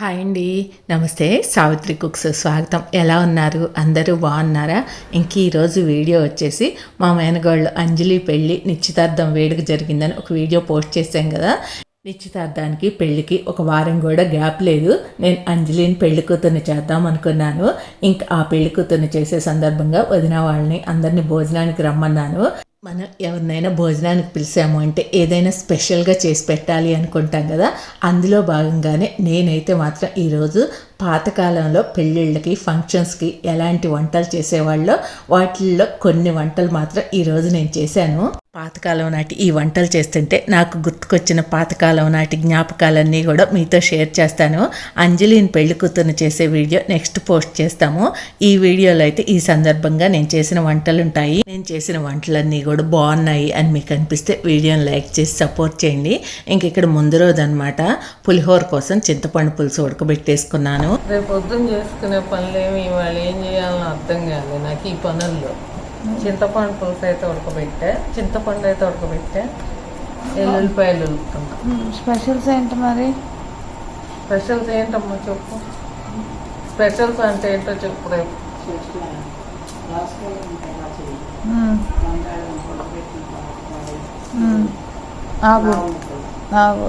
Hi అండి. నమస్తే Savitri cooks స్వాగతం. ఎలా ఉన్నారు? అందరూ బాగున్నారా? ఇంక ఈరోజు వీడియో వచ్చేసి మా మేనగాళ్ళు అంజలి పెళ్ళి నిశ్చితార్థం వేడుక జరిగిందని ఒక వీడియో పోస్ట్ చేశాం కదా. నిశ్చితార్థానికి పెళ్ళికి ఒక వారం కూడా గ్యాప్ లేదు. నేను అంజలిని పెళ్ళి కూతుర్ని చేద్దాం అనుకున్నాను. ఇంకా ఆ పెళ్ళి కూతుర్ని చేసే సందర్భంగా వదిన వాళ్ళని అందరినీ భోజనానికి రమ్మన్నాను. మనం ఎవరినైనా భోజనానికి పిలిచాము అంటే ఏదైనా స్పెషల్గా చేసి పెట్టాలి అనుకుంటాం కదా అందులో భాగంగానే నేనైతే మాత్రం ఈరోజు పాతకాలంలో పెళ్ళిళ్ళకి ఫంక్షన్స్కి ఎలాంటి వంటలు చేసేవాళ్ళో వాటిల్లో కొన్ని వంటలు మాత్రం ఈరోజు నేను చేశాను. పాతకాలం నాటి ఈ వంటలు చేస్తుంటే నాకు గుర్తుకొచ్చిన పాతకాలం నాటి జ్ఞాపకాలన్నీ కూడా మీతో షేర్ చేస్తాను. అంజలిని పెళ్ళి కూతురుని చేసే వీడియో నెక్స్ట్ పోస్ట్ చేస్తాము. ఈ వీడియోలో అయితే ఈ సందర్భంగా నేను చేసిన వంటలు ఉంటాయి. నేను చేసిన వంటలన్నీ కూడా బాగున్నాయి అని మీకు అనిపిస్తే వీడియోని లైక్ చేసి సపోర్ట్ చేయండి. ఇంక ఇక్కడ ముందు రోజు అనమాట పులిహోర కోసం చింతపండు పులుసు ఉడకబెట్టేసుకున్నాను. రేపు పొద్దున్న చేసుకునే పనులేమి ఇవాళ ఏం చేయాలని అర్థం కాలేదు నాకు ఈ పనుల్లో చింతపండు పులుసు అయితే ఉడకబెట్టా. చింతపండు అయితే ఉడకబెట్టా. ఎల్లుల్లిపాయలు ఉడుకుతున్నా. స్పెషల్స్ ఏంటి మరి? స్పెషల్స్ ఏంటమ్మా చెప్పు. స్పెషల్స్ అంటే ఏంటో చెప్పు రేపు. నాకు నాకు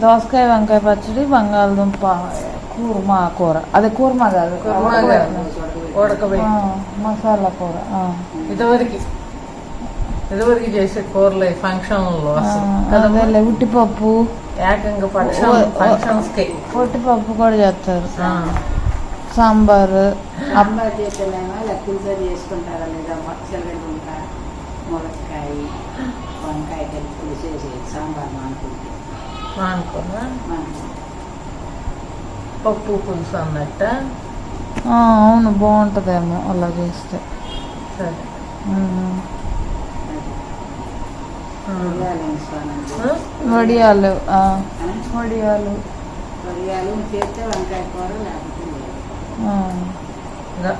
దోసకాయ వంకాయ పచ్చడి బంగాళదుంప కూర్మా కూర. అదే కూర్మా కాదు కుర్మాగా ఉడకబెట్టి. మసాలా కూర ఆ. ఇదివరకు. ఇదివరకు చేసే కూరలు ఫంక్షన్లో అదేలే ఉట్టిపప్పు. ఏకంగా ఫంక్షన్ ఫంక్షన్స్కి. పొట్టిపప్పు కూడా చేస్తారు. సాంబారు సాంబార్ ఇలా పులిసరి చేసుకుంటారా లేదా? మచ్చలగుంట ములక్కాయ వంకాయ కలిపి సాంబార్ మానుకుంటే. అనుకున్నా మనం పప్పు పులుసు అన్నట్ట? ఆ, అవును బాగుంటుందేమో అలా చేస్తే. సరే. వడియాలు? వడియాలు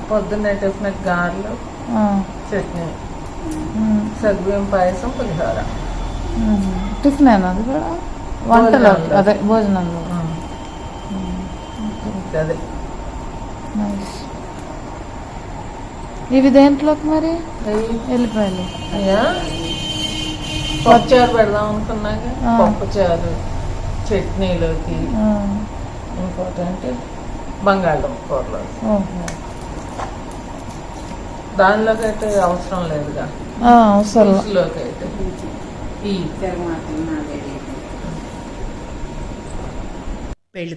పొద్దున్నే టిఫిన్ గారెలు ఆ, చట్నీ. సగ్గుబియ్యం పాయసం పులిహోర. టిఫిన్ అయినా అది కూడా? వంటలో. అదే భోజనంలో అదే. నైస్ ఇవి దేంట్లోకి మరి? వెళ్ళిపోయాలి అయ్యా. పప్పుచారు పెడదాం అనుకున్నాక. పప్పుచారు చట్నీలోకి. ఇంకోటి అంటే బంగాళదుంప కూరలో దానిలోకి అయితే అవసరం లేదుగా. ఆ, అవసరం. అయితే ఈ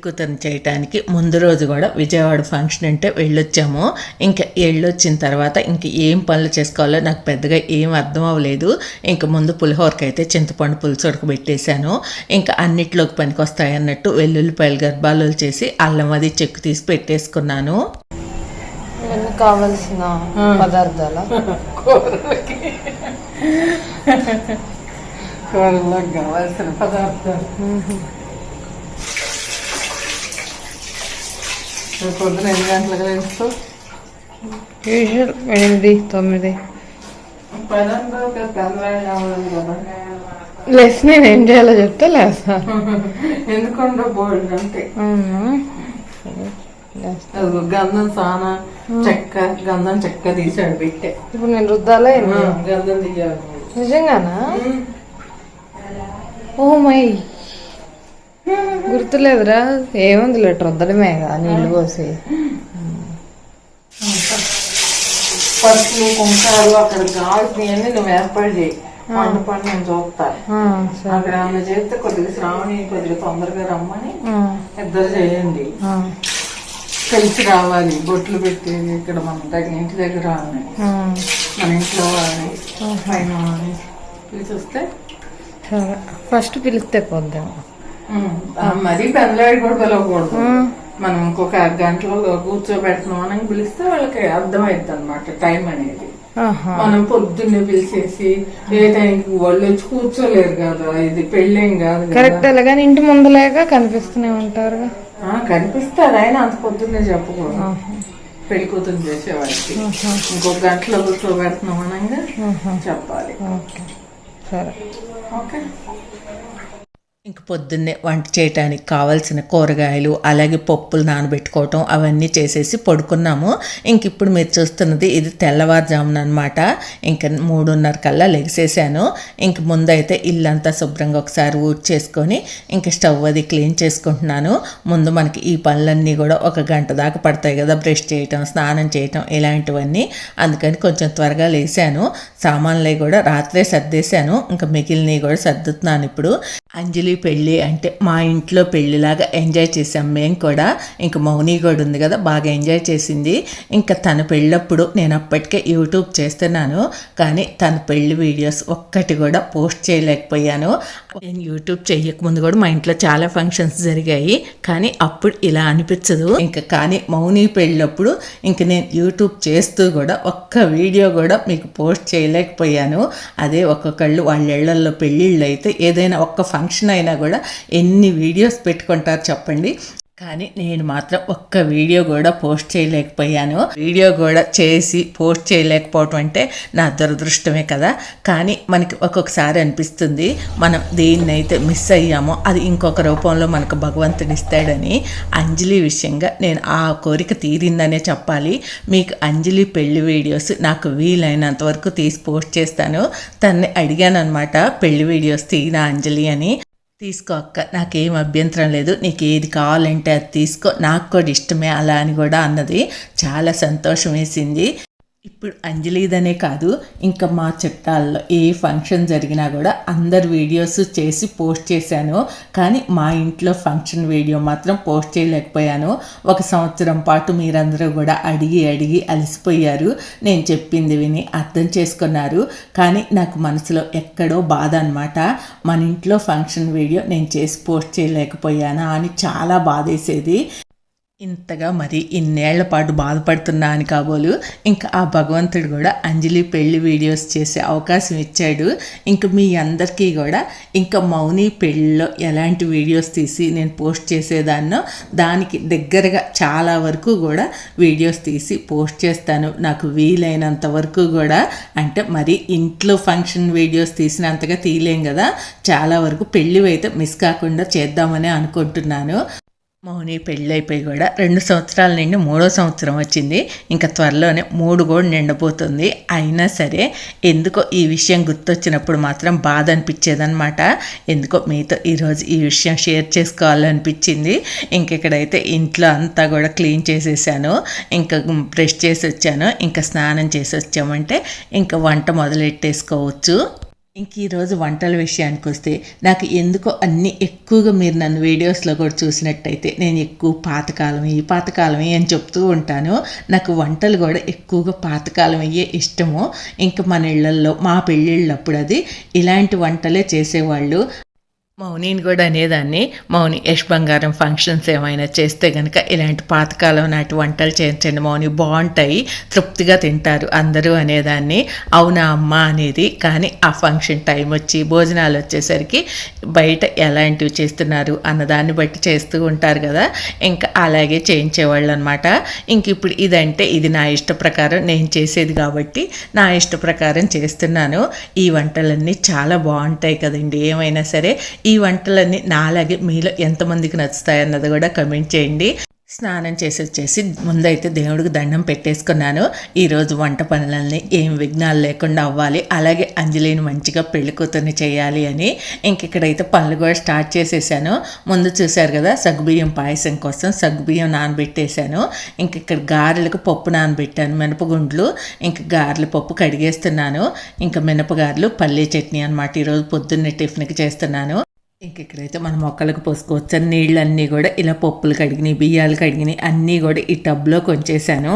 కూతురుని చేయటానికి ముందు రోజు కూడా విజయవాడ ఫంక్షన్ అంటే వెళ్ళొచ్చాము. ఇంకా వెళ్ళొచ్చిన తర్వాత ఇంక ఏం పనులు చేసుకోవాలో నాకు పెద్దగా ఏం అర్థం అవ్వలేదు. ఇంక ముందు పులిహోరకి అయితే చింతపండు పులుసు ఉడకబెట్టేశాను. ఇంకా అన్నిట్లోకి పనికొస్తాయి అన్నట్టు వెల్లుల్లిపాయలు గర్భాలు చేసి అల్లం అది చెక్కు తీసి పెట్టేసుకున్నాను. ఇవన్నీ కావాల్సిన పదార్థాల? కూరలోకి. కావాల్సిన పదార్థాలు. రేపు పొద్దున ఎన్ని గంటలకు వేస్తావు యూజువల్ ఎనిమిది తొమ్మిది. లెస్ నేను ఏం చేయాలో చెప్తే లేస్తా. ఎందుకంటే బోల్డ్ అంటే గంధం సాన చెక్క గంధం చెక్క తీసాడు పెట్టే ఇప్పుడు నేను రుద్దాలా? గంధం తీయాలి. నిజంగానా? ఓ మై గుర్తులేదురా? ఏముంది లేట రుద్దడమే కదా నీళ్ళు పోసి. పసుపు కుంకాలు అక్కడ కావాల్సినవన్నీ నువ్వు ఏర్పాటు చేయి. వంట పని నేను చూస్తా. ఆ, సరే. అక్కడ ఆమె చేస్తే కొద్దిగా శ్రావణి కొద్దిగా తొందరగా రమ్మని ఇద్దరు చేయండి. కలిసి రావాలి బొట్లు పెట్టి ఇక్కడ మన దగ్గర ఇంటి దగ్గర. మన ఇంట్లో వాళ్ళని పైన వాళ్ళని పిలిచి వస్తే ఫస్ట్ పిలిస్తే పోద్దాం మరీ పెందలాడి కూడా పిలవకూడదు. మనం ఇంకొక గంటలో కూర్చోబెడుతున్నాం అని పిలిస్తే వాళ్ళకి అర్థమైద్ది అనమాట టైం అనేది. మనం పొద్దున్నే పిలిచేసి ఏ టైంకి వాళ్ళు వచ్చి కూర్చోలేరు కదా ఇది పెళ్ళేం కాదు కరెక్ట్ అలాగని ఇంటి ముందులేగా కనిపిస్తూనే ఉంటారుగా. ఆ, కనిపిస్తారు ఆయన అంత పొద్దున్నే చెప్పకూడదు. పెళ్ళి కూతురు చేసేవాడికి. ఇంకొక గంటలో కూర్చోబెడుతున్నాం అనగా చెప్పాలి. ఓకే. సరే. ఓకే. ఇంక పొద్దున్నే వంట చేయడానికి కావాల్సిన కూరగాయలు అలాగే పప్పులు నానబెట్టుకోవటం అవన్నీ చేసేసి పడుకున్నాము. ఇంక ఇప్పుడు మీరు చూస్తున్నది ఇది తెల్లవారుజామున అనమాట ఇంక మూడున్నర కల్లా లెగిసేసాను. ఇంక ముందైతే ఇల్లంతా శుభ్రంగా ఒకసారి ఊడ్ చేసుకొని ఇంక స్టవ్ అది క్లీన్ చేసుకుంటున్నాను. ముందు మనకి ఈ పనులన్నీ కూడా ఒక గంట దాకా పడతాయి కదా బ్రష్ చేయటం స్నానం చేయటం ఇలాంటివన్నీ. అందుకని కొంచెం త్వరగా లేసాను. సామాన్లు కూడా రాత్రే సర్దేశాను. ఇంకా మిగిలినవి కూడా సర్దుతున్నాను ఇప్పుడు. అంజలి పెళ్ళి అంటే మా ఇంట్లో పెళ్ళిలాగా ఎంజాయ్ చేసాం మేము కూడా ఇంకా మౌని కూడా ఉంది కదా బాగా ఎంజాయ్ చేసింది. ఇంకా తన పెళ్ళప్పుడు నేను అప్పటికే యూట్యూబ్ చేస్తున్నాను. కానీ తన పెళ్ళి వీడియోస్ ఒక్కటి కూడా పోస్ట్ చేయలేకపోయాను. నేను యూట్యూబ్ చేయకముందు కూడా మా ఇంట్లో చాలా ఫంక్షన్స్ జరిగాయి. కానీ అప్పుడు ఇలా అనిపించదు. ఇంకా కానీ మౌని పెళ్ళినప్పుడు ఇంక నేను యూట్యూబ్ చేస్తూ కూడా ఒక్క వీడియో కూడా మీకు పోస్ట్ చేయలేకపోయాను. అదే ఒక్కొక్కళ్ళు వాళ్ళ ఇళ్ళలో పెళ్ళిళ్ళు అయితే ఏదైనా ఒక్క ఫంక్షన్ అయినా కూడా ఎన్ని వీడియోస్ పెట్టుకుంటారు చెప్పండి. కానీ నేను మాత్రం ఒక్క వీడియో కూడా పోస్ట్ చేయలేకపోయాను. వీడియో కూడా చేసి పోస్ట్ చేయలేకపోవటం అంటే నా దురదృష్టమే కదా. కానీ మనకి ఒక్కొక్కసారి అనిపిస్తుంది మనం దేన్నైతే మిస్ అయ్యామో అది ఇంకొక రూపంలో మనకు భగవంతుడు ఇస్తాడని అంజలి విషయంగా నేను ఆ కోరిక తీరిందనే చెప్పాలి. మీకు అంజలి పెళ్ళి వీడియోస్ నాకు వీలైనంత వరకు తీసి పోస్ట్ చేస్తాను. తన్ని అడిగాను అనమాట పెళ్ళి వీడియోస్ తీరా అంజలి అని. తీసుకో అక్క. నాకేం అభ్యంతరం లేదు. నీకు ఏది కావాలంటే అది తీసుకో. నాకు కూడా ఇష్టమే అలా అని కూడా అన్నది. చాలా సంతోషం వేసింది ఇప్పుడు అంజలిదనే కాదు ఇంకా మా చుట్టాల్లో ఏ ఫంక్షన్ జరిగినా కూడా అందరు వీడియోస్ చేసి పోస్ట్ చేశాను. కానీ మా ఇంట్లో ఫంక్షన్ వీడియో మాత్రం పోస్ట్ చేయలేకపోయాను. ఒక సంవత్సరం పాటు మీరందరూ కూడా అడిగి అడిగి అలసిపోయారు. నేను చెప్పింది విని అర్థం చేసుకున్నారు. కానీ నాకు మనసులో ఎక్కడో బాధ అనమాట మన ఇంట్లో ఫంక్షన్ వీడియో నేను చేసి పోస్ట్ చేయలేకపోయానా అని చాలా బాధేసేది. ఇంతగా మరి ఇన్నేళ్ళ పాటు బాధపడుతున్నా అని కాబోలు ఇంకా ఆ భగవంతుడు కూడా అంజలి పెళ్ళి వీడియోస్ చేసే అవకాశం ఇచ్చాడు. ఇంకా మీ అందరికీ కూడా ఇంకా మౌని పెళ్ళిలో ఎలాంటి వీడియోస్ తీసి నేను పోస్ట్ చేసేదాన్నో దానికి దగ్గరగా చాలా వరకు కూడా వీడియోస్ తీసి పోస్ట్ చేస్తాను. నాకు వీలైనంత వరకు కూడా. అంటే మరి ఇంట్లో ఫంక్షన్ వీడియోస్ తీసినంతగా తీయలేం కదా. చాలా వరకు పెళ్ళి అయితే మిస్ కాకుండా చేద్దామని అనుకుంటున్నాను. మౌని పెళ్ళైపోయి కూడా రెండు సంవత్సరాల నుండి మూడో సంవత్సరం వచ్చింది. ఇంకా త్వరలోనే మూడు కూడా నిండబోతుంది. అయినా సరే ఎందుకో ఈ విషయం గుర్తొచ్చినప్పుడు మాత్రం బాధ అనిపించేదనమాట ఎందుకో మీతో ఈరోజు ఈ విషయం షేర్ చేసుకోవాలనిపించింది. ఇంకెక్కడైతే ఇంట్లో అంతా కూడా క్లీన్ చేసేసాను. ఇంకా బ్రష్ చేసి వచ్చాను ఇంకా స్నానం చేసి వచ్చామంటే ఇంకా వంట మొదలెట్టేసుకోవచ్చు. ఇంక ఈరోజు వంటల విషయానికి వస్తే నాకు ఎందుకో అన్ని ఎక్కువగా మీరు నన్ను వీడియోస్లో కూడా చూసినట్టయితే నేను ఎక్కువ పాతకాలం ఈ పాతకాలమే అని చెప్తూ ఉంటాను. నాకు వంటలు కూడా ఎక్కువగా పాతకాలం అయ్యే ఇష్టము. ఇంకా మన ఇళ్ళల్లో మా పెళ్ళిళ్ళప్పుడు అది ఇలాంటి వంటలే చేసేవాళ్ళు. మౌనిని కూడా అనేదాన్ని. మౌని యష్ బంగారం ఫంక్షన్స్ ఏమైనా చేస్తే కనుక ఇలాంటి పాతకాలం నాటి వంటలు చేయించండి. మౌని బాగుంటాయి తృప్తిగా తింటారు అందరూ అనేదాన్ని. అవునా అమ్మ అనేది. కానీ ఆ ఫంక్షన్ టైం వచ్చి భోజనాలు వచ్చేసరికి బయట ఎలాంటివి చేస్తున్నారు అన్నదాన్ని బట్టి చేస్తూ ఉంటారు కదా. ఇంకా అలాగే చేయించేవాళ్ళు అనమాట ఇంక ఇప్పుడు ఇదంటే ఇది నా ఇష్ట ప్రకారం నేను చేసేది కాబట్టి నా ఇష్ట ప్రకారం చేస్తున్నాను. ఈ వంటలన్నీ చాలా బాగుంటాయి కదండి. ఏమైనా సరే ఈ వంటలన్నీ నాలాగే మీలో ఎంతమందికి నచ్చుతాయన్నది కూడా కమెంట్ చేయండి. స్నానం చేసి వచ్చేసి ముందైతే దేవుడికి దండం పెట్టేసుకున్నాను. ఈరోజు వంట పనులన్నీ ఏం విఘ్నాలు లేకుండా అవ్వాలి. అలాగే అంజలిని మంచిగా పెళ్ళి కూతుర్ని చేయాలి అని ఇంకెక్కడైతే పనులు కూడా స్టార్ట్ చేసేసాను. ముందు చూశారు కదా సగ్గుబియ్యం పాయసం కోసం సగ్గుబియ్యం నానబెట్టేశాను. ఇంక ఇక్కడ గారెలకు పప్పు నానబెట్టాను మినపగుండ్లు. ఇంక గారెలు పప్పు కడిగేస్తున్నాను. ఇంకా మినపగారెలు పల్లీ చట్నీ అనమాట ఈరోజు పొద్దున్నే టిఫిన్కి చేస్తున్నాను. ఇంక ఇక్కడైతే మనం మొక్కలకు పోసుకోవచ్చు? నీళ్ళన్నీ కూడా ఇలా పప్పులు కడిగినాయి బియ్యాలు కడిగినాయి అన్నీ కూడా ఈ టబ్లో కొంచేసాను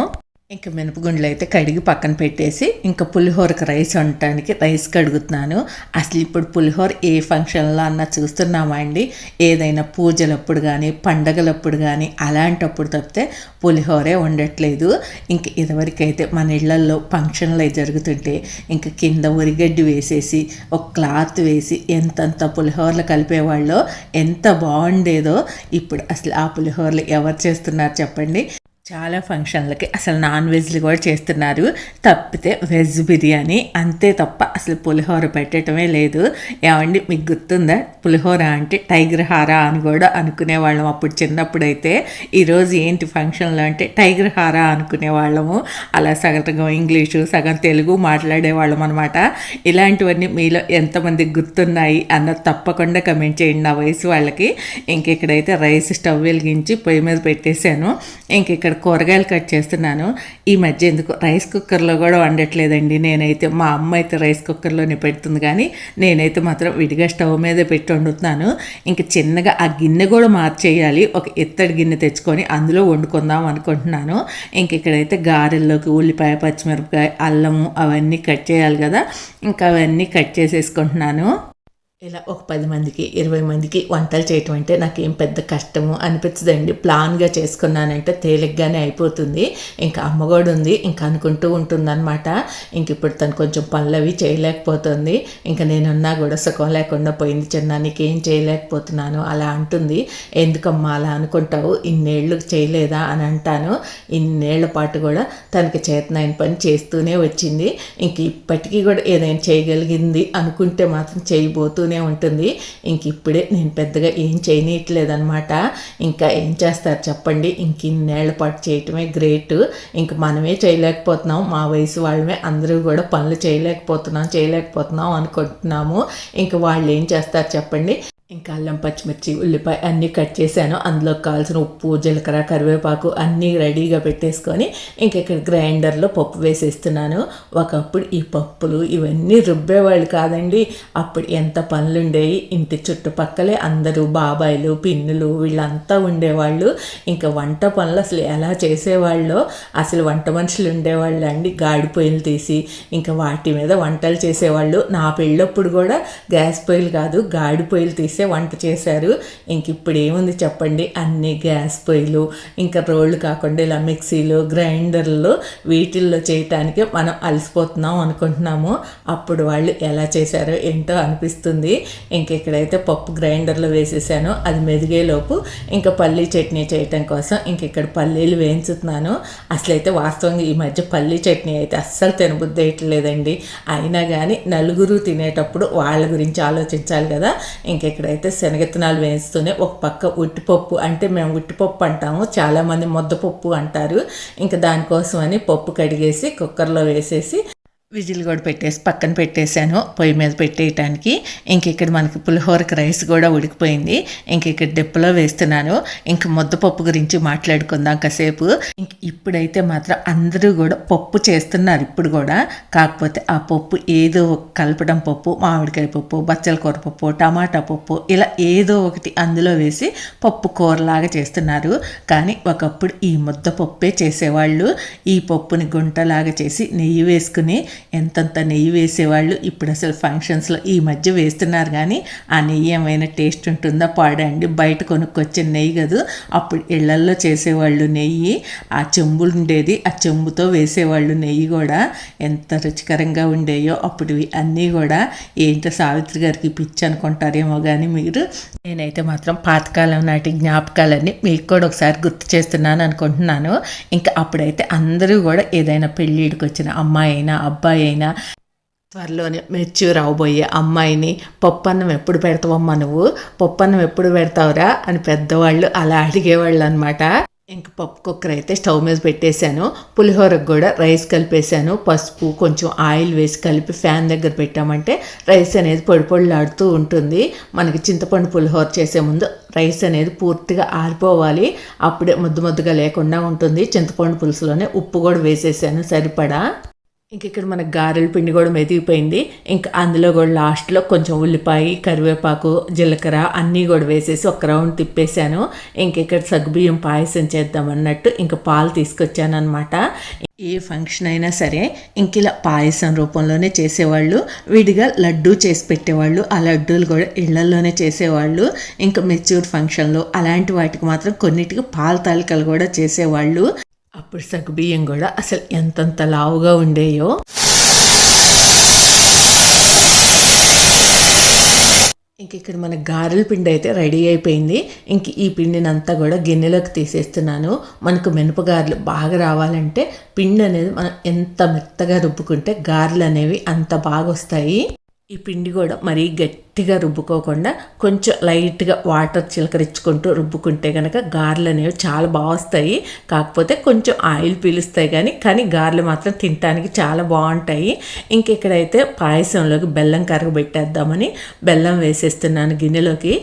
ఇంకా మినపగుండ్లు అయితే కడిగి పక్కన పెట్టేసి ఇంకా పులిహోరకి రైస్ వండటానికి రైస్ కడుగుతున్నాను. అసలు ఇప్పుడు పులిహోర ఏ ఫంక్షన్లో అన్న చూస్తున్నామా అండి? ఏదైనా పూజలప్పుడు కానీ పండగలప్పుడు కానీ అలాంటప్పుడు తప్పితే పులిహోరే ఉండట్లేదు ఇంక ఇదివరకైతే మన ఇళ్ళల్లో ఫంక్షన్లు అవి జరుగుతుంటే ఇంకా కింద ఉరిగడ్డి వేసేసి ఒక క్లాత్ వేసి ఎంతంత పులిహోరలు కలిపేవాళ్ళో ఎంత బాగుండేదో ఇప్పుడు అసలు ఆ పులిహోరలు ఎవరు చేస్తున్నారు చెప్పండి? చాలా ఫంక్షన్లకి అసలు నాన్ వెజ్లు కూడా చేస్తున్నారు. తప్పితే వెజ్ బిర్యానీ అంతే తప్ప అసలు పులిహోర పెట్టడమే లేదు. ఏమండి మీకు గుర్తుందా? పులిహోర అంటే టైగర్ హారా అని కూడా అనుకునేవాళ్ళం అప్పుడు చిన్నప్పుడు అయితే ఈరోజు ఏంటి ఫంక్షన్లో అంటే టైగర్ హారా అనుకునేవాళ్ళము. అలా సగం ఇంగ్లీషు సగం తెలుగు మాట్లాడేవాళ్ళం అనమాట ఇలాంటివన్నీ మీలో ఎంతమందికి గుర్తున్నాయి అన్నది తప్పకుండా కమెంట్ చేయండి నా వయసు వాళ్ళకి. ఇంక ఇక్కడైతే రైస్ స్టవ్ వెలిగించి పొయ్యి మీద పెట్టేశాను. ఇంక ఇక్కడ కూరగాయలు కట్ చేస్తున్నాను. ఈ మధ్య ఎందుకు? రైస్ కుక్కర్లో కూడా వండట్లేదండి. నేనైతే మా అమ్మ అయితే రైస్ కుక్కర్లోనే పెడుతుంది కానీ నేనైతే మాత్రం విడిగా స్టవ్ మీద పెట్టి వండుతున్నాను. ఇంకా చిన్నగా ఆ గిన్నె కూడా మార్చేయాలి. ఒక ఎత్తడి గిన్నె తెచ్చుకొని అందులో వండుకుందాం అనుకుంటున్నాను. ఇంక ఇక్కడైతే గారెల్లోకి ఉల్లిపాయ పచ్చిమిరపకాయ అల్లము అవన్నీ కట్ చేయాలి కదా. ఇంకా అవన్నీ కట్ చేసేసుకుంటున్నాను. ఇలా ఒక పది మందికి ఇరవై మందికి వంటలు చేయటం అంటే నాకేం పెద్ద కష్టము అనిపించదండి ప్లాన్గా చేసుకున్నానంటే తేలిగ్గానే అయిపోతుంది. ఇంకా అమ్మ కూడా ఉంది ఇంకా అనుకుంటూ ఉంటుందన్నమాట. ఇంక ఇప్పుడు తను కొంచెం పనులు అవి చేయలేకపోతుంది. ఇంకా నేనున్నా కూడా సుఖం లేకుండా పోయింది. చిన్న నీకేం చేయలేకపోతున్నాను అలా అంటుంది. ఎందుకమ్మా అలా అనుకుంటావు? ఇన్నేళ్ళు చేయలేదా అని అంటాను. ఇన్నేళ్ళ పాటు కూడా తనకి చేతనైన పని చేస్తూనే వచ్చింది. ఇంక ఇప్పటికీ కూడా ఏదైనా చేయగలిగింది అనుకుంటే మాత్రం చేయబోతూనే ఉంటుంది. ఇంక ఇప్పుడే నేను పెద్దగా ఏం చేయనీయట్లేదనమాట ఇంకా ఏం చేస్తారు చెప్పండి. ఇంక ఇన్నేళ్ళ పాటు చేయటమే గ్రేట్. ఇంక మనమే చేయలేకపోతున్నాం. మా వయసు వాళ్ళమే అందరూ కూడా పనులు చేయలేకపోతున్నాం చేయలేకపోతున్నాం అనుకుంటున్నాము. ఇంక వాళ్ళు ఏం చేస్తారు చెప్పండి. ఇంకా అల్లం పచ్చిమిర్చి ఉల్లిపాయ అన్నీ కట్ చేశాను. అందులో కావాల్సిన ఉప్పు జీలకర్ర కరివేపాకు అన్నీ రెడీగా పెట్టేసుకొని ఇంక ఇక్కడ గ్రైండర్లో పప్పు వేసేస్తున్నాను. ఒకప్పుడు ఈ పప్పులు ఇవన్నీ రుబ్బేవాళ్ళు కాదండి. అప్పుడు ఎంత పనులు ఉండేవి ఇంటి చుట్టుపక్కలే అందరూ బాబాయిలు పిన్నులు వీళ్ళంతా ఉండేవాళ్ళు. ఇంకా వంట పనులు అసలు ఎలా చేసేవాళ్ళో అసలు వంట మనుషులు ఉండేవాళ్ళు అండి. గాడి పొయ్యిలు తీసి ఇంకా వాటి మీద వంటలు చేసేవాళ్ళు. నా పెళ్ళప్పుడు కూడా గ్యాస్ పొయ్యిలు కాదు గాడి పొయ్యిలు చేసే వంట చేశారు. ఇంక ఇప్పుడు ఏముంది చెప్పండి. అన్ని గ్యాస్ పొయ్యిలు ఇంకా రోళ్ళు కాకుండా ఇలా మిక్సీలు గ్రైండర్లు వీటిల్లో చేయటానికి మనం అలసిపోతున్నాం అనుకుంటున్నాము. అప్పుడు వాళ్ళు ఎలా చేశారో ఏంటో అనిపిస్తుంది. ఇంక ఇక్కడైతే పప్పు గ్రైండర్లో వేసేసాను. అది మెదిగేలోపు ఇంకా పల్లీ చట్నీ చేయటం కోసం ఇంక ఇక్కడ పల్లీలు వేయించుతున్నాను. అసలైతే వాస్తవంగా ఈ మధ్య పల్లీ చట్నీ అయితే అస్సలు తినబుద్ధి వేయట్లేదండి అయినా కానీ నలుగురు తినేటప్పుడు వాళ్ళ గురించి ఆలోచించాలి కదా. ఇంక అయితే శనగతనాలు వేస్తూనే ఒక పక్క ఉట్టిపప్పు అంటే మేము ఉట్టిపప్పు అంటాము చాలామంది ముద్దపప్పు అంటారు. ఇంకా దానికోసం అని పప్పు కడిగేసి కుక్కర్లో వేసేసి విజిల్ కూడా పెట్టేసి పక్కన పెట్టేశాను. పొయ్యి మీద పెట్టేయటానికి ఇంక ఇక్కడ మనకి పులిహోరకి రైస్ కూడా ఉడికిపోయింది. ఇంక ఇక్కడ డిప్పలో వేస్తున్నాను. ఇంక ముద్దపప్పు గురించి మాట్లాడుకుందాం కాసేపు. ఇంక ఇప్పుడైతే మాత్రం అందరూ కూడా పప్పు చేస్తున్నారు ఇప్పుడు కూడా. కాకపోతే ఆ పప్పు ఏదో కలపడం పప్పు మామిడికాయ పప్పు బచ్చల కూర పప్పు టమాటా పప్పు ఇలా ఏదో ఒకటి అందులో వేసి పప్పు కూరలాగా చేస్తున్నారు. కానీ ఒకప్పుడు ఈ ముద్దపప్పే చేసేవాళ్ళు. ఈ పప్పుని గుంటలాగా చేసి నెయ్యి వేసుకుని ఎంతంత నెయ్యి వేసేవాళ్ళు ఇప్పుడు అసలు ఫంక్షన్స్లో ఈ మధ్య వేస్తున్నారు. కానీ ఆ నెయ్యి ఏమైనా టేస్ట్ ఉంటుందా? పాడండి. బయట కొనుక్కొచ్చే నెయ్యి కాదు. అప్పుడు ఇళ్ళల్లో చేసేవాళ్ళు నెయ్యి ఆ చెంబులు ఉండేది. ఆ చెంబుతో వేసేవాళ్ళు నెయ్యి కూడా ఎంత రుచికరంగా ఉండేయో అప్పుడు అన్నీ కూడా ఏంటో సావిత్రి గారికి పిచ్చి అనుకుంటారేమో కానీ మీరు. నేనైతే మాత్రం పాతకాలం నాటి జ్ఞాపకాలన్నీ మీకు కూడా ఒకసారి గుర్తు చేస్తున్నాను అనుకుంటున్నాను. ఇంకా అప్పుడైతే అందరూ కూడా ఏదైనా పెళ్ళిడికి వచ్చిన అమ్మాయి అయినా అబ్బాయి అబ్బాయి అయినా త్వరలోనే మెచ్యూర్ అవబోయే అమ్మాయిని పప్పన్నం ఎప్పుడు పెడతావమ్మా నువ్వు? పప్పన్నం ఎప్పుడు పెడతావురా? అని పెద్దవాళ్ళు అలా అడిగేవాళ్ళు అనమాట ఇంక పప్పు కుక్కర్ అయితే స్టవ్ మీద పెట్టేశాను. పులిహోరకు కూడా రైస్ కలిపేశాను. పసుపు కొంచెం ఆయిల్ వేసి కలిపి ఫ్యాన్ దగ్గర పెట్టామంటే రైస్ అనేది పొడి పొడిలాడుతూ ఉంటుంది. మనకి చింతపండు పులిహోర చేసే ముందు రైస్ అనేది పూర్తిగా ఆరిపోవాలి. అప్పుడే ముద్దు ముద్దుగా లేకుండా ఉంటుంది. చింతపండు పులుసులోనే ఉప్పు కూడా వేసేసాను. సరిపడా? ఇంక ఇక్కడ మన గారెల పిండి కూడా మెదిగిపోయింది. ఇంకా అందులో కూడా లాస్ట్లో కొంచెం ఉల్లిపాయ కరివేపాకు జీలకర్ర అన్నీ కూడా వేసేసి ఒక రౌండ్ తిప్పేశాను. ఇంక ఇక్కడ సగ్గుబియ్యం పాయసం చేద్దామన్నట్టు ఇంకా పాలు తీసుకొచ్చాను అనమాట ఏ ఫంక్షన్ అయినా సరే ఇంక ఇలా పాయసం రూపంలోనే చేసేవాళ్ళు విడిగా లడ్డూ చేసి పెట్టేవాళ్ళు ఆ లడ్డూలు కూడా ఇళ్ళలోనే చేసేవాళ్ళు ఇంకా మెచ్యూర్ ఫంక్షన్లు అలాంటి వాటికి మాత్రం కొన్నిటికి పాల తాలికలు కూడా చేసేవాళ్ళు. అప్పుడు సగ్గుబియ్యం కూడా అసలు ఎంతంత లావుగా ఉండేయో. ఇంక ఇక్కడ మన గారెల పిండి అయితే రెడీ అయిపోయింది. ఇంక ఈ పిండిని అంతా కూడా గిన్నెలోకి తీసేస్తున్నాను. మనకు మినపగారెలు బాగా రావాలంటే పిండి అనేది మనం ఎంత మెత్తగా రుబ్బుకుంటే గారెలు అనేవి అంత బాగా వస్తాయి ఈ పిండి కూడా మరీ గట్టిగా రుబ్బుకోకుండా కొంచెం లైట్గా వాటర్ చిలకరించుకుంటూ రుబ్బుకుంటే కనుక గారెలు అనేవి చాలా బాగా వస్తాయి. కాకపోతే కొంచెం ఆయిల్ పీలుస్తాయి కానీ కానీ గారెలు మాత్రం తినడానికి చాలా బాగుంటాయి. ఇంక ఇక్కడైతే పాయసంలోకి బెల్లం కరగబెట్టేద్దామని బెల్లం వేసేస్తున్నాను గిన్నెలోకి.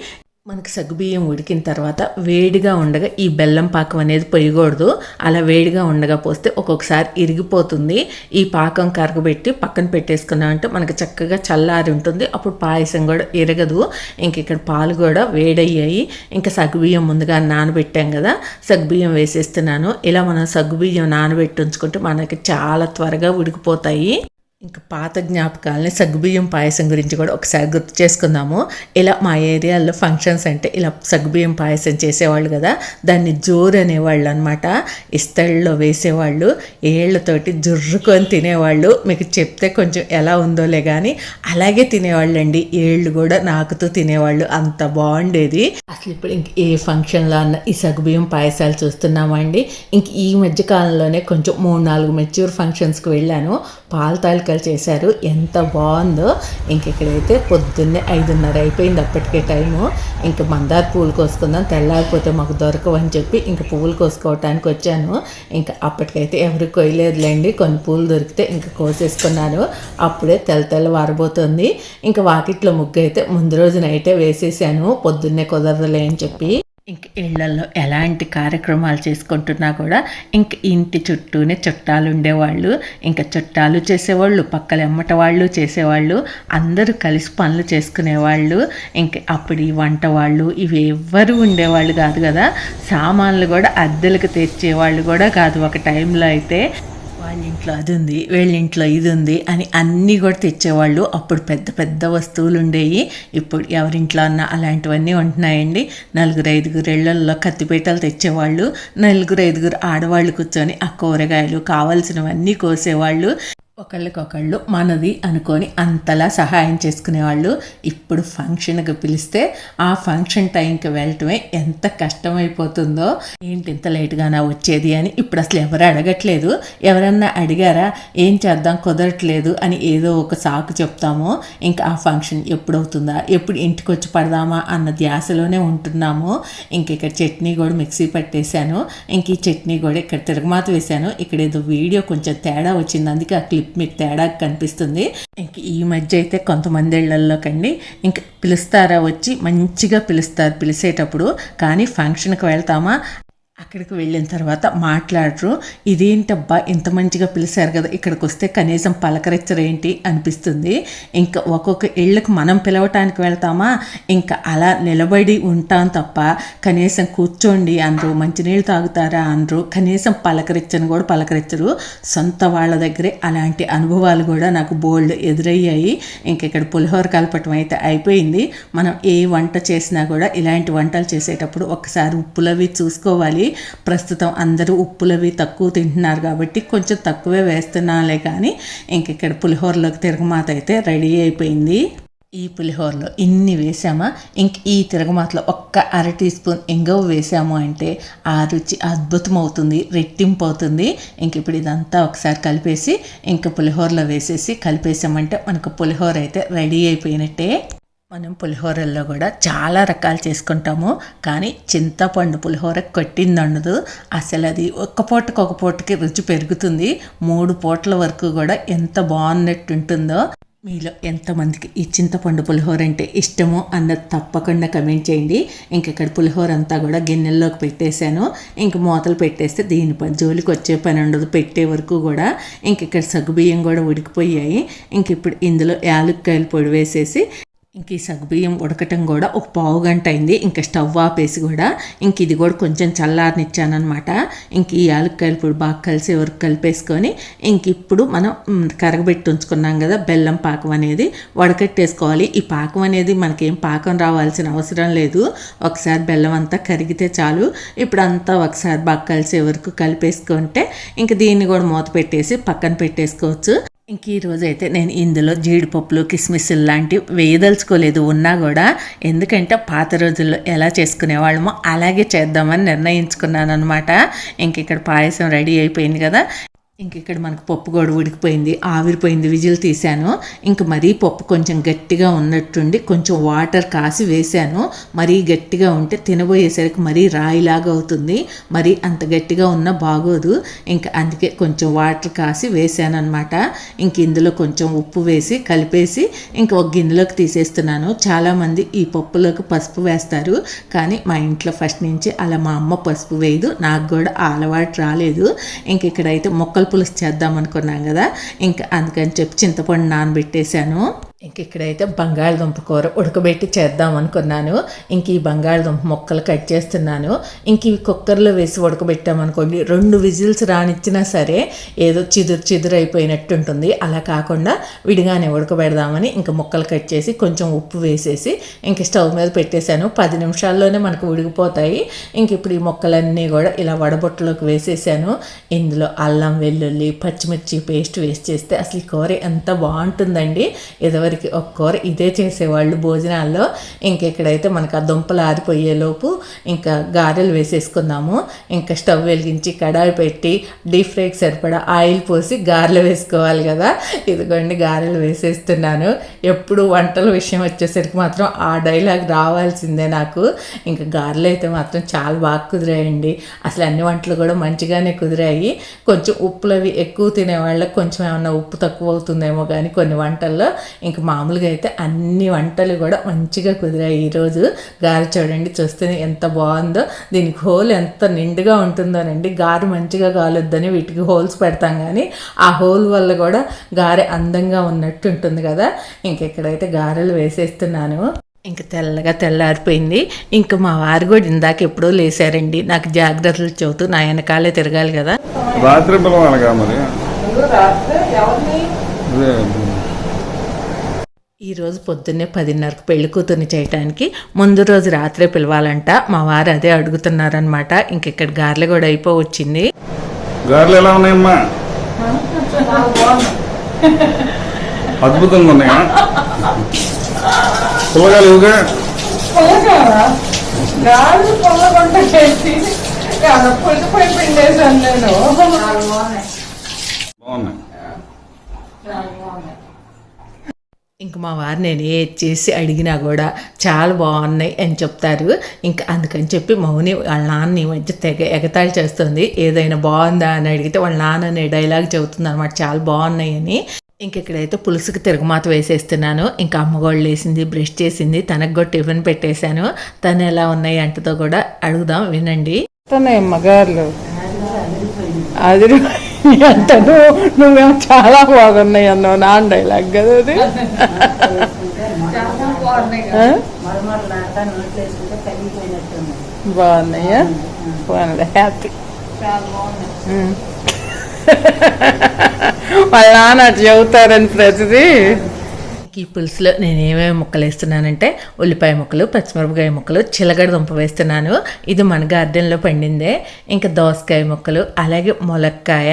మనకి సగ్గుబియ్యం ఉడికిన తర్వాత వేడిగా ఉండగా ఈ బెల్లం పాకం అనేది పొయ్యకూడదు. అలా వేడిగా ఉండగా పోస్తే ఒక్కొక్కసారి ఇరిగిపోతుంది. ఈ పాకం కరగబెట్టి పక్కన పెట్టేసుకున్నామంటే మనకి చక్కగా చల్లారి ఉంటుంది. అప్పుడు పాయసం కూడా ఇరగదు. ఇంక ఇక్కడ పాలు కూడా వేడయ్యాయి. ఇంకా సగ్గుబియ్యం ముందుగా నానబెట్టాం కదా. సగ్గుబియ్యం వేసేస్తున్నాను. ఇలా మనం సగ్గుబియ్యం నానబెట్టి ఉంచుకుంటే మనకి చాలా త్వరగా ఉడికిపోతాయి. ఇంకా పాత జ్ఞాపకాలని సగ్గుబియ్యం పాయసం గురించి కూడా ఒకసారి గుర్తు చేసుకుందాము. ఇలా మా ఏరియాలో ఫంక్షన్స్ అంటే ఇలా సగ్గుబియ్యం పాయసం చేసేవాళ్ళు కదా దాన్ని జోరు అనేవాళ్ళు అనమాట ఇస్తళ్ళలో వేసేవాళ్ళు ఏళ్ళతోటి జుర్రుకొని తినేవాళ్ళు. మీకు చెప్తే కొంచెం ఎలా ఉందోలే కానీ అలాగే తినేవాళ్ళు అండి ఏళ్ళు కూడా నాకుతూ తినేవాళ్ళు. అంత బాగుండేది. అసలు ఇప్పుడు ఇంక ఏ ఫంక్షన్లో అన్న ఈ సగ్గుబియ్యం పాయసాలు చూస్తున్నామండి ఇంక ఈ మధ్య కాలంలోనే కొంచెం మూడు నాలుగు మెచ్యూర్ ఫంక్షన్స్కి వెళ్ళాను. పాల తాలికలు చేశారు. ఎంత బాగుందో. ఇంక ఇక్కడైతే పొద్దున్నే ఐదున్నర అయిపోయింది అప్పటికే టైము. ఇంక మందార పూలు కోసుకుందాం. తెల్లారిపోతే మాకు దొరకవని చెప్పి ఇంక పువ్వులు కోసుకోవటానికి వచ్చాను. ఇంకా అప్పటికైతే ఎవరు కొయ్యలేదులేండి. కొన్ని పూలు దొరికితే ఇంకా కోసేసుకున్నాను అప్పుడే తెల్ల తెల్ల వారబోతుంది. ఇంకా వాకిట్లో ముగ్గు అయితే ముందు రోజు నైటే వేసేసాను. పొద్దున్నే కుదరదులే అని చెప్పి. ఇంక ఇళ్ళలో ఎలాంటి కార్యక్రమాలు చేసుకుంటున్నా కూడా ఇంక ఇంటి చుట్టూనే చుట్టాలు ఉండేవాళ్ళు ఇంకా చుట్టాలు చేసేవాళ్ళు పక్కల ఎమ్మట వాళ్ళు చేసేవాళ్ళు అందరూ కలిసి పనులు చేసుకునేవాళ్ళు ఇంక అప్పుడు ఈ వంట వాళ్ళు ఇవి ఎవ్వరు ఉండేవాళ్ళు కాదు కదా. సామాన్లు కూడా అద్దెలకు తెచ్చేవాళ్ళు కూడా కాదు ఒక టైంలో అయితే. వాళ్ళ ఇంట్లో అది ఉంది వీళ్ళ ఇంట్లో ఇది ఉంది అని అన్నీ కూడా తెచ్చేవాళ్ళు. అప్పుడు పెద్ద పెద్ద వస్తువులు ఉండేవి ఇప్పుడు ఎవరింట్లో అన్న అలాంటివన్నీ ఉంటున్నాయండి. నలుగురు ఐదుగురు ఇళ్ళల్లో కత్తిపీటలు తెచ్చేవాళ్ళు. నలుగురు ఐదుగురు ఆడవాళ్ళు కూర్చొని ఆ కూరగాయలు కావాల్సినవన్నీ కోసేవాళ్ళు. ఒకళ్ళకొకళ్ళు మనది అనుకొని అంతలా సహాయం చేసుకునేవాళ్ళు ఇప్పుడు ఫంక్షన్కి పిలిస్తే ఆ ఫంక్షన్ టైంకి వెళ్ళటమే ఎంత కష్టమైపోతుందో. ఏంటి ఇంత లేట్గానా వచ్చేది అని ఇప్పుడు అసలు ఎవరు అడగట్లేదు. ఎవరన్నా అడిగారా? ఏం చేద్దాం? కుదరట్లేదు అని ఏదో ఒక సాకు చెప్తాము. ఇంకా ఆ ఫంక్షన్ ఎప్పుడు అవుతుందా ఎప్పుడు ఇంటికి వచ్చి పడదామా అన్న ధ్యాసలోనే ఉంటున్నాము. ఇంక ఇక్కడ చట్నీ కూడా మిక్సీ పట్టేశాను. ఇంక ఈ చట్నీ కూడా ఇక్కడ తిరగమాత వేశాను. ఇక్కడ ఏదో వీడియో కొంచెం తేడా వచ్చింది. అందుకే ఆ క్లిప్ మీకు తేడా కనిపిస్తుంది. ఇంక ఈ మధ్య అయితే కొంతమంది ఇళ్ళలోకండి ఇంక పిలుస్తారా వచ్చి మంచిగా పిలుస్తారు పిలిచేటప్పుడు. కానీ ఫంక్షన్కి వెళ్తామా? అక్కడికి వెళ్ళిన తర్వాత మాట్లాడరు. ఇదేంటబ్బా ఇంత మంచిగా పిలిచారు కదా ఇక్కడికి వస్తే కనీసం పలకరించరేంటి? అనిపిస్తుంది. ఇంకా ఒక్కొక్క ఇళ్ళకి మనం పిలవటానికి వెళ్తామా? ఇంకా అలా నిలబడి ఉంటాం తప్ప కనీసం కూర్చోండి అనరు మంచినీళ్ళు తాగుతారా అనరు కనీసం పలకరించని కూడా పలకరించరు. సొంత వాళ్ళ దగ్గరే అలాంటి అనుభవాలు కూడా నాకు బోల్డ్ ఎదురయ్యాయి. ఇంక ఇక్కడ పులిహోర కలపటం అయితే అయిపోయింది. మనం ఏ వంట చేసినా కూడా ఇలాంటి వంటలు చేసేటప్పుడు ఒకసారి ఉప్పులవి చూసుకోవాలి. ప్రస్తుతం అందరూ ఉప్పులవి తక్కువ తింటున్నారు కాబట్టి కొంచెం తక్కువే వేస్తున్నాలే కానీ ఇంక ఇక్కడ పులిహోరలోకి తిరగమాత అయితే రెడీ అయిపోయింది. ఈ పులిహోరలో ఇన్ని వేసామా? ఇంక ఈ తిరగమాతలో ఒక్క అర టీ స్పూన్ ఇంగవ వేసాము అంటే ఆ రుచి అద్భుతం అవుతుంది రెట్టింపు అవుతుంది ఇంక ఇప్పుడు ఇదంతా ఒకసారి కలిపేసి ఇంక పులిహోరలో వేసేసి కలిపేసామంటే మనకు పులిహోర అయితే రెడీ అయిపోయినట్టే. మనం పులిహోరల్లో కూడా చాలా రకాలు చేసుకుంటాము. కానీ చింతపండు పులిహోర కొట్టిందండదు అసలు అది ఒక్క పూటకి ఒక పూటకి రుచి పెరుగుతుంది. మూడు పూటల వరకు కూడా ఎంత బాగున్నట్టు ఉంటుందో మీలో ఎంతమందికి ఈ చింతపండు పులిహోర అంటే ఇష్టమో అన్నది తప్పకుండా కమెంట్ చేయండి. ఇంక ఇక్కడ పులిహోర అంతా కూడా గిన్నెల్లోకి పెట్టేశాను. ఇంక మూతలు పెట్టేస్తే దీని పని జోలికి వచ్చే పని ఉండదు. పెట్టే వరకు కూడా ఇంక ఇక్కడ సగ్గుబియ్యం కూడా ఉడికిపోయాయి. ఇంక ఇప్పుడు ఇందులో యాలుక్కాయలు పొడి వేసేసి ఇంక ఈ సగ్గుబియ్యం ఉడకటం కూడా ఒక పావు గంట అయింది. ఇంకా స్టవ్ ఆపేసి కూడా ఇంక ఇది కూడా కొంచెం చల్లారనిచ్చానమాట ఇంక ఈ యాలక్కాయలు పొడి బాగా కలిసి వరకు కలిపేసుకొని ఇంక ఇప్పుడు మనం కరగబెట్టి ఉంచుకున్నాం కదా బెల్లం పాకం అనేది వడకట్టేసుకోవాలి. ఈ పాకం అనేది మనకేం పాకం రావాల్సిన అవసరం లేదు. ఒకసారి బెల్లం అంతా కరిగితే చాలు. ఇప్పుడు అంతా ఒకసారి బాగా కలిసే వరకు కలిపేసుకుంటే ఇంక దీన్ని కూడా మూత పెట్టేసి పక్కన పెట్టేసుకోవచ్చు. ఇంక ఈ అయితే నేను ఇందులో జీడిపప్పులు కిస్మిస్లు లాంటివి వేయదలుచుకోలేదు. ఉన్నా కూడా ఎందుకంటే పాత రోజుల్లో ఎలా చేసుకునేవాళ్ళమో అలాగే చేద్దామని నిర్ణయించుకున్నాను అనమాట ఇంక ఇక్కడ పాయసం రెడీ అయిపోయింది కదా. ఇంక ఇక్కడ మనకు పప్పు కూడా ఉడికిపోయింది ఆవిరిపోయింది విజిల్ తీశాను. ఇంక మరీ పప్పు కొంచెం గట్టిగా ఉన్నట్టుండి కొంచెం వాటర్ కాసి వేశాను. మరీ గట్టిగా ఉంటే తినబోయేసరికి మరీ రాయిలాగా అవుతుంది. మరి అంత గట్టిగా ఉన్నా బాగోదు. ఇంకా అందుకే కొంచెం వాటర్ కాసి వేసాను అనమాట ఇంక ఇందులో కొంచెం ఉప్పు వేసి కలిపేసి ఇంక ఒక గిన్నెలోకి తీసేస్తున్నాను. చాలామంది ఈ పప్పులోకి పసుపు వేస్తారు. కానీ మా ఇంట్లో ఫస్ట్ నుంచి అలా మా అమ్మ పసుపు వేయదు. నాకు కూడా అలవాటు రాలేదు. ఇంక ఇక్కడైతే మొక్కలు పులుసు చేద్దాం అనుకున్నాం కదా. ఇంకా అందుకని చెప్పి చింతపండు నానబెట్టేశాను. ఇంక ఇక్కడైతే బంగాళదుంప కూర ఉడకబెట్టి చేద్దాం అనుకున్నాను. ఇంక ఈ బంగాళదుంప మొక్కలు కట్ చేస్తున్నాను. ఇంక ఇవి కుక్కర్లో వేసి ఉడకబెట్టామనుకోండి రెండు విజిల్స్ రానిచ్చినా సరే ఏదో చిదురు చిదురు అయిపోయినట్టు ఉంటుంది. అలా కాకుండా విడిగానే ఉడకబెడదామని ఇంకా ముక్కలు కట్ చేసి కొంచెం ఉప్పు వేసేసి ఇంక స్టవ్ మీద పెట్టేశాను. పది నిమిషాల్లోనే మనకు ఉడికిపోతాయి ఇంక ఇప్పుడు ఈ మొక్కలన్నీ కూడా ఇలా వడబొట్టలోకి వేసేసాను. ఇందులో అల్లం వెల్లుల్లి పచ్చిమిర్చి పేస్ట్ వేసి చేస్తే అసలు ఈ కూర ఎంత బాగుంటుందండి. ఇదివరకు ఒక కూర ఇదే చేసేవాళ్ళు భోజనాల్లో. ఇంకెక్కడైతే మనకు ఆ దుంపలు ఆరిపోయేలోపు ఇంకా గారెలు వేసేసుకుందాము. ఇంకా స్టవ్ వెలిగించి కడాయి పెట్టి డీప్ ఫ్రైకి సరిపడా ఆయిల్ పోసి గారెలు వేసుకోవాలి కదా. ఇదిగోండి గారెలు వేసేస్తున్నాను. ఎప్పుడు వంటల విషయం వచ్చేసరికి మాత్రం ఆ డైలాగ్ రావాల్సిందే నాకు. ఇంకా గారెలు అయితే మాత్రం చాలా బాగా కుదిరాయండి. అసలు అన్ని వంటలు కూడా మంచిగానే కుదిరాయి. కొంచెం ఉప్పులు అవి ఎక్కువ తినే వాళ్ళకి కొంచెం ఏమన్నా ఉప్పు తక్కువ అవుతుందేమో కానీ కొన్ని వంటల్లో ఇంకా మామూలుగా అయితే అన్ని వంటలు కూడా మంచిగా కుదిరాయి. ఈరోజు గారె చూడండి చూస్తేనే ఎంత బాగుందో. దీనికి హోల్ ఎంత నిండుగా ఉంటుందోనండి. గారె మంచిగా కాలొద్దని వీటికి హోల్స్ పెడతాం కానీ ఆ హోల్ వల్ల కూడా గారె అందంగా ఉన్నట్టు ఉంటుంది కదా. ఇంక ఇక్కడైతే గారెలు వేసేస్తున్నాను. ఇంక తెల్లగా తెల్లారిపోయింది. ఇంక మా వారు కూడా ఇందాక ఎప్పుడో లేసారండి. నాకు జాగ్రత్తలు చెబుతూ నా వెనకాలే తిరగాలి కదా. రాత్రి పిలవాలిగా మరి అదే ఈ రోజు పొద్దున్నే పదిన్నరకు పెళ్ళి కూతుర్ని చేయటానికి ముందు రోజు రాత్రే పిలవాలంట. మా వారు అదే అడుగుతున్నారనమాట ఇంక ఇక్కడ గారెలు కూడా అయిపో వచ్చింది గారెలు ఎలా ఉన్నాయమ్మా? అద్భుతంగా ఉన్నాయా? పుల్లగాలు ఇవిగా చేసి నేను. బాగున్నాయి. ఇంక మా వారు నేను ఏది చేసి అడిగినా కూడా చాలా బాగున్నాయి అని చెప్తారు. ఇంకా అందుకని చెప్పి మౌని వాళ్ళ నాన్న ఈ మధ్య తెగ ఎగతాళి చేస్తుంది. ఏదైనా బాగుందా అని అడిగితే వాళ్ళ నాన్న అనే డైలాగ్ చెబుతుంది అనమాట చాలా బాగున్నాయి అని. ఇంకెక్కడైతే పులుసుకి తిరగమాత వేసేస్తున్నాను. ఇంకా అమ్మగోళ్ళు వేసింది బ్రష్ చేసింది. తనకు కూడా టిఫిన్ పెట్టేశాను. తను ఎలా ఉన్నాయి అంటతో కూడా అడుగుదాం. వినండి. తన మగారులు అది అంటాను నువ్వేమో చాలా బాగున్నాయి అన్నావు. నాన్ డైలాగ్ కదా అది. బాగున్నాయా బాగుంది. హ్యాపీ వాళ్ళ నాన్న అటు చెబుతారని ప్రతిదీ. ఈ పులుసులో నేను ఏమేమి ముక్కలు వేస్తున్నానంటే ఉల్లిపాయ ముక్కలు పచ్చిమిరపకాయ ముక్కలు చిలగడ దుంప వేస్తున్నాను. ఇది మన గార్డెన్లో పండిందే. ఇంకా దోసకాయ ముక్కలు అలాగే ములక్కాయ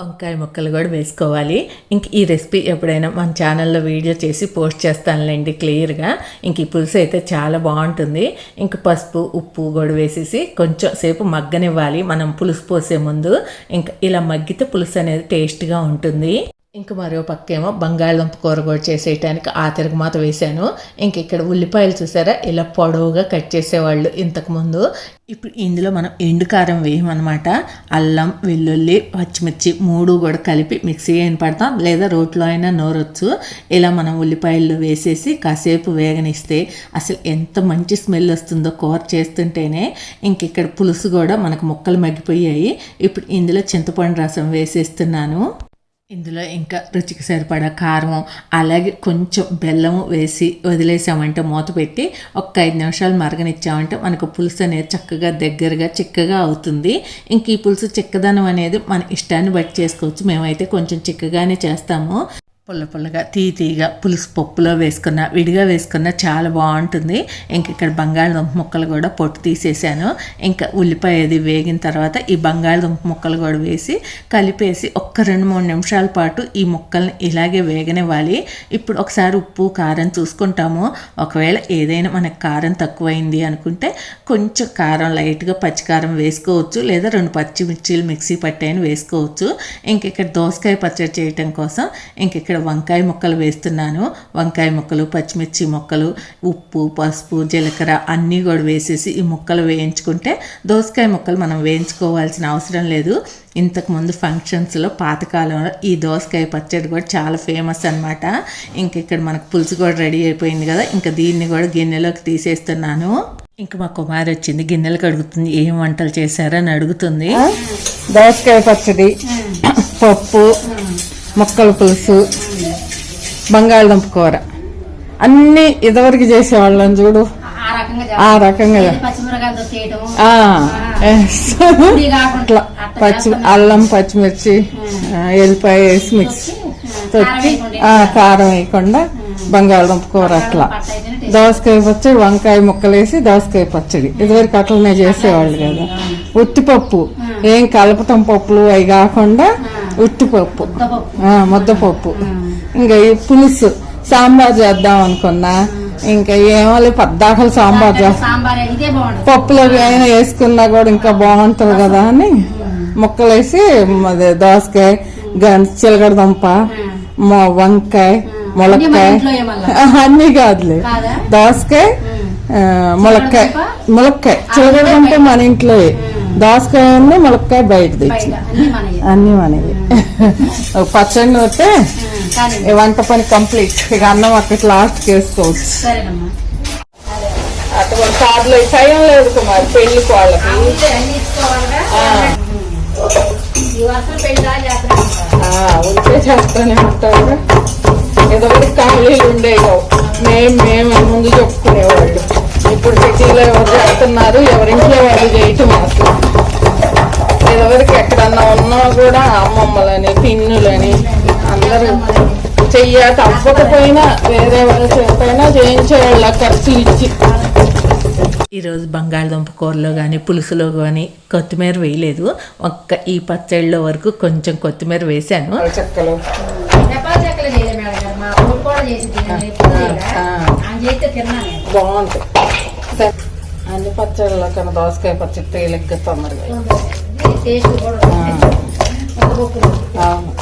వంకాయ ముక్కలు కూడా వేసుకోవాలి. ఇంక ఈ రెసిపీ ఎప్పుడైనా మన ఛానల్లో వీడియో చేసి పోస్ట్ చేస్తానులేండి క్లియర్గా. ఇంక ఈ పులుసు అయితే చాలా బాగుంటుంది. ఇంక పసుపు ఉప్పు కూడా వేసేసి కొంచెం సేపు మగ్గనివ్వాలి. మనం పులుసు పోసే ముందు. ఇంకా ఇలా మగ్గితే పులుసు అనేది టేస్ట్గా ఉంటుంది. ఇంక మరో పక్కేమో బంగాళదుంప కూర కూడా చేసేయటానికి ఆ తిరగమాత వేశాను. ఇంక ఇక్కడ ఉల్లిపాయలు చూసారా? ఇలా పొడవుగా కట్ చేసేవాళ్ళు ఇంతకుముందు ఇప్పుడు ఇందులో మనం ఎండు కారం వేయమన్నమాట. అల్లం వెల్లుల్లి పచ్చిమిర్చి మూడు కూడా కలిపి మిక్సీ అయిన పడతాం. లేదా రోట్లో అయినా నోరొచ్చు. ఇలా మనం ఉల్లిపాయలు వేసేసి కాసేపు వేగనిస్తే అసలు ఎంత మంచి స్మెల్ వస్తుందో కూర చేస్తుంటేనే. ఇంక ఇక్కడ పులుసు కూడా మనకు ముక్కలు మగ్గిపోయాయి. ఇప్పుడు ఇందులో చింతపండు రసం వేసేస్తున్నాను. ఇందులో ఇంకా రుచికి సరిపడా కారం అలాగే కొంచెం బెల్లం వేసి వదిలేసామంటే మూత పెట్టి ఒక ఐదు నిమిషాలు మరగనిచ్చామంటే మనకు పులుసు అనేది చక్కగా దగ్గరగా చిక్కగా అవుతుంది. ఇంక ఈ పులుసు చిక్కదనం అనేది మన ఇష్టాన్ని బట్టి చేసుకోవచ్చు. మేమైతే కొంచెం చిక్కగానే చేస్తాము. పుల్ల పుల్లగా తీ తీగా పులుసు పప్పులో వేసుకున్న విడిగా వేసుకున్న చాలా బాగుంటుంది. ఇంక ఇక్కడ బంగాళదుంప ముక్కలు కూడా పొట్టు తీసేసాను. ఇంకా ఉల్లిపాయ అది వేగిన తర్వాత ఈ బంగాళదుంప ముక్కలు కూడా వేసి కలిపేసి ఒక్క రెండు మూడు నిమిషాల పాటు ఈ ముక్కల్ని ఇలాగే వేగనివ్వాలి. ఇప్పుడు ఒకసారి ఉప్పు కారం చూసుకుంటాము. ఒకవేళ ఏదైనా మనకు కారం తక్కువైంది అనుకుంటే కొంచెం కారం లైట్గా పచ్చికారం వేసుకోవచ్చు. లేదా రెండు పచ్చిమిర్చీలు మిక్సీ పట్టైన వేసుకోవచ్చు. ఇంక ఇక్కడ దోసకాయ పచ్చడి చేయటం కోసం ఇంక ఇక్కడ వంకాయ ముక్కలు వేస్తున్నాను. వంకాయ ముక్కలు పచ్చిమిర్చి ముక్కలు ఉప్పు పసుపు జీలకర్ర అన్నీ కూడా వేసేసి ఈ ముక్కలు వేయించుకుంటే దోసకాయ ముక్కలు మనం వేయించుకోవాల్సిన అవసరం లేదు. ఇంతకుముందు ఫంక్షన్స్లో పాతకాలంలో ఈ దోసకాయ పచ్చడి కూడా చాలా ఫేమస్ అనమాట ఇంక ఇక్కడ మనకు పులుసు కూడా రెడీ అయిపోయింది కదా ఇంకా దీన్ని కూడా గిన్నెలోకి తీసేస్తున్నాను. ఇంక మా కుమారి వచ్చింది గిన్నెలు కడుగుతుంది. ఏం వంటలు చేశారని అడుగుతుంది. దోసకాయ పచ్చడి పప్పు మొక్కల పులుసు బంగాళదుంప కూర. అన్నీ ఇదివరకు చేసేవాళ్ళం చూడు. ఆ రకంగా అట్లా పచ్చి అల్లం పచ్చిమిర్చి ఎల్లిపాయ వేసి మిక్స్ ఆ, కారం వేయకుండా బంగాళదుంప కూర అట్లా. దోసకాయ పచ్చడి వంకాయ ముక్కలు వేసి దోసకాయ పచ్చడి. ఇదివరకు అట్లనే చేసేవాళ్ళు కదా. ఉట్టిపప్పు ఏం కలపటం పప్పులు అవి కాకుండా ఉట్టిపప్పు. ముద్దపప్పు. ఇంకా ఈ పులుసు. సాంబార్ చేద్దాం అనుకున్నా. ఇంకా ఏమో పద్దాకలు సాంబార్ చేస్తా. పప్పులో అయినా వేసుకున్నా కూడా ఇంకా బాగుంటది కదా అని ముక్కలు వేసి అదే దోసకాయ గన్ చిలకడ దుంప వంకాయ ములక్కాయ? అన్ని కాదులే. కాదా? దోసకాయ ములక్కాయ. ములక్కాయ. చిలకడ దుంప మన ఇంట్లో దోసకాయ ములక్కాయ బయట తెచ్చి అన్ని మనవి. పచ్చడి ఈ వంట పని కంప్లీట్. ఇక అన్నం అక్కడ లాస్ట్ సరేనమ్మా. అటువంటి కార్లో టైం లేదు కుమార్ పెళ్ళి వాళ్ళకి ఉంటే చేస్తూనే ఉంటారు ఇదివరకు ఖాళీలు ఉండేవి. మేము మేము ముందు చెప్పుకునేవాళ్ళు. ఇప్పుడు సిటీలో ఎవరు చేస్తున్నారు? ఎవరింట్లో వాళ్ళు చేయటం అసలు ఇదివరకు ఎక్కడన్నా ఉన్నా కూడా అమ్మమ్మలని పిన్నులని అందరూ చెయ్య తప్పకపోయినా వేరే వాళ్ళు చెప్పైనా చేయించేవాళ్ళ ఖర్చులు ఇచ్చి. ఈరోజు బంగాళదుంప కూరలో కానీ పులుసులో కానీ కొత్తిమీర వేయలేదు. ఒక్క ఈ పచ్చడిలో వరకు కొంచెం కొత్తిమీర వేశాను. చెక్కలు. సరే. అన్ని పచ్చళ్ళ కన్నా దోసకాయ పచ్చడి తేలిగ్గా తొందరగా. అవును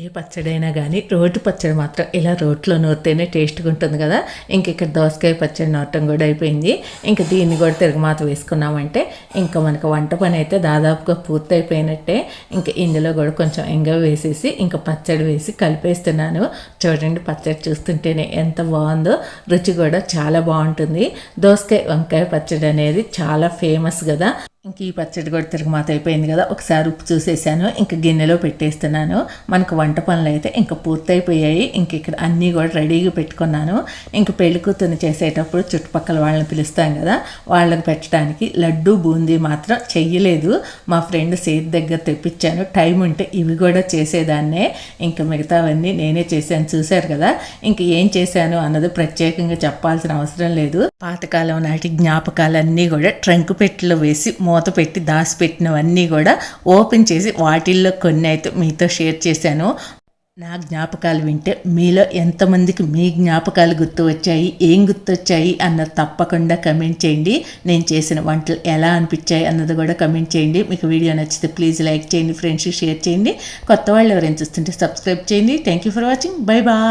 ఏ పచ్చడైనా కానీ రోటి పచ్చడి మాత్రం ఇలా రోట్లో నూరితేనే టేస్ట్గా ఉంటుంది కదా. ఇంక ఇక్కడ దోసకాయ పచ్చడి నూరటం కూడా అయిపోయింది. ఇంకా దీన్ని కూడా తిరగమాత వేసుకున్నామంటే ఇంకా మనకు వంట పని అయితే దాదాపుగా పూర్తయిపోయినట్టే. ఇంకా ఇందులో కూడా కొంచెం ఎంగ వేసేసి ఇంకా పచ్చడి వేసి కలిపేస్తున్నాను. చూడండి పచ్చడి చూస్తుంటేనే ఎంత బాగుందో రుచి కూడా చాలా బాగుంటుంది. దోసకాయ వంకాయ పచ్చడి అనేది చాలా ఫేమస్ కదా. ఇంక ఈ పచ్చడి కూడా తిరగమాత అయిపోయింది కదా. ఒకసారి ఉప్పు చూసేసాను. ఇంక గిన్నెలో పెట్టేస్తున్నాను. మనకు వంట పనులు అయితే ఇంకా పూర్తయిపోయాయి. ఇంక ఇక్కడ అన్నీ కూడా రెడీగా పెట్టుకున్నాను. ఇంక పెళ్ళి కూతుర్ని చేసేటప్పుడు చుట్టుపక్కల వాళ్ళని పిలుస్తాం కదా. వాళ్ళకి పెట్టడానికి లడ్డు బూందీ మాత్రం చెయ్యలేదు. మా ఫ్రెండ్ సేత్ దగ్గర తెప్పించాను. టైం ఉంటే ఇవి కూడా చేసేదాన్నే. ఇంకా మిగతావన్నీ నేనే చేశాను. చూశారు కదా. ఇంక ఏం చేశాను అన్నది ప్రత్యేకంగా చెప్పాల్సిన అవసరం లేదు. పాతకాలం నాటి జ్ఞాపకాలన్నీ కూడా ట్రంక్ పెట్టెలో వేసి మో మూత పెట్టి దాచిపెట్టినవన్నీ కూడా ఓపెన్ చేసి వాటిల్లో కొన్ని అయితే మీతో షేర్ చేశాను. నా జ్ఞాపకాలు వింటే మీలో ఎంతమందికి మీ జ్ఞాపకాలు గుర్తు వచ్చాయి ఏం గుర్తొచ్చాయి అన్నది తప్పకుండా కమెంట్ చేయండి. నేను చేసిన వంటలు ఎలా అనిపించాయి అన్నది కూడా కమెంట్ చేయండి. మీకు వీడియో నచ్చితే ప్లీజ్ లైక్ చేయండి ఫ్రెండ్స్ షేర్ చేయండి. కొత్త వాళ్ళు ఎవరైనా చూస్తుంటే సబ్స్క్రైబ్ చేయండి. Thank you for watching. Bye bye.